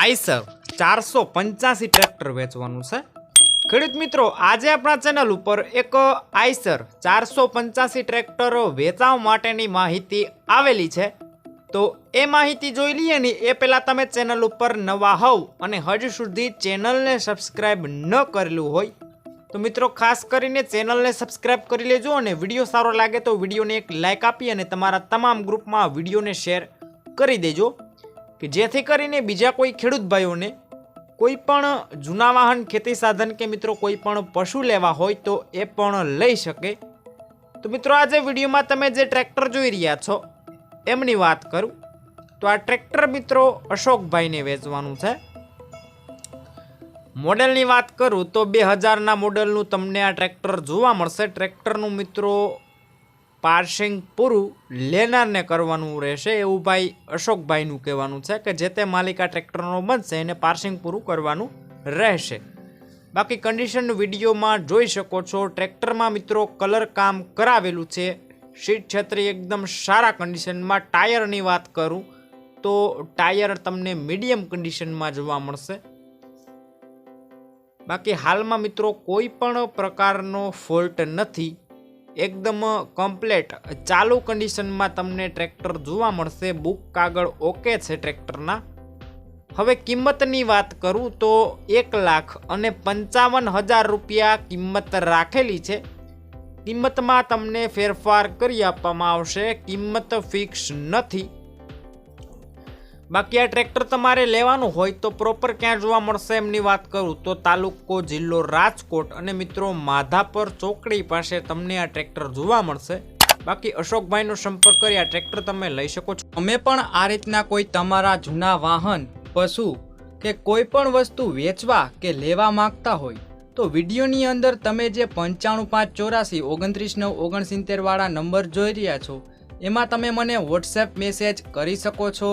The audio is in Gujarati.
આઈસર ચારસો પંચ્યાસી ટ્રેક્ટર વેચવાનું છે. ખેડૂત મિત્રો, આજે આપણા ચેનલ ઉપર એક આઈસર ચારસો પંચ્યાસી ટ્રેક્ટર વેચાવ માટેની માહિતી આવેલી છે. તો એ માહિતી જોઈ લઈએ ને એ પહેલાં તમે ચેનલ ઉપર નવા હોવ અને હજુ સુધી ચેનલને સબસ્ક્રાઇબ ન કરેલું હોય, તો મિત્રો ખાસ કરીને ચેનલને સબસ્ક્રાઇબ કરી લેજો અને વીડિયો સારો લાગે તો વિડીયોને એક લાઇક આપી અને તમારા તમામ ગ્રુપમાં વિડીયોને શેર કરી દેજો. કે જેથી કરીને બીજા કોઈ ખેડૂત ભાઈઓને કોઈ પણ જૂના વાહન ખેતી સાધન કે મિત્રો કોઈ પણ પશુ લેવા હોય તો એ પણ લઈ શકે. તો મિત્રો આજે વિડીયોમાં તમે જે ટ્રેક્ટર જોઈ રહ્યા છો, એમની વાત કરું. તો આ ટ્રેક્ટર મિત્રો અશોકભાઈને વેચવાનું છે. મોડેલની વાત કરું તો બે હજારના મોડેલનું તમને આ ટ્રેક્ટર જોવા મળશે. ટ્રેક્ટરનું મિત્રો પાર્સિંગ પૂરું લેનારને કરવાનું રહેશે એવું ભાઈ અશોકભાઈનું કહેવાનું છે કે જે તે માલિક આ ટ્રેક્ટરનો બનશે એને પાર્સિંગ પૂરું કરવાનું રહેશે. બાકી કન્ડિશન વિડીયોમાં જોઈ શકો છો, ટ્રેક્ટરમાં મિત્રો કલર કામ કરાવેલું છે. સીટ છત્રી એકદમ સારા કન્ડિશનમાં ટાયરની વાત કરું તો ટાયર તમને મીડિયમ કન્ડિશનમાં જોવા મળશે. બાકી હાલમાં મિત્રો કોઈ પણ પ્રકારનો ફોલ્ટ નથી. એકદમ કમ્પ્લેટ ચાલુ કન્ડિશનમાં તમને ટ્રેક્ટર જોવા મળશે. બુક કાગળ ઓકે છે ટ્રેક્ટરના હવે કિંમતની વાત કરું તો એક લાખ અને પંચાવન હજાર રૂપિયા કિંમત રાખેલી છે. કિંમતમાં તમને ફેરફાર કરી આપવામાં આવશે. કિંમત ફિક્સ નથી. બાકી આ ટ્રેક્ટર તમારે લેવાનું હોય તો પ્રોપર ક્યાં જોવા મળશે એમની વાત કરું. તો તાલુકો, જિલ્લો, રાજકોટ અને મિત્રો માધાપર ચોકડી પાસે તમને આ ટ્રેક્ટર જોવા મળશે. બાકી અશોકભાઈનો સંપર્ક કરી આ ટ્રેક્ટર તમે લઈ શકો છો. અમે પણ આ રીતના કોઈ તમારા જૂના વાહન, પશુ કે કોઈ પણ વસ્તુ વેચવા કે લેવા માંગતા હોય, તો વિડીયોની અંદર તમે જે પંચાણું પાંચ ચોરાસી ઓગણત્રીસ નવ ઓગણસિત્તેરવાળા નંબર જોઈ રહ્યા છો, એમાં તમે મને વોટ્સએપ મેસેજ કરી શકો છો.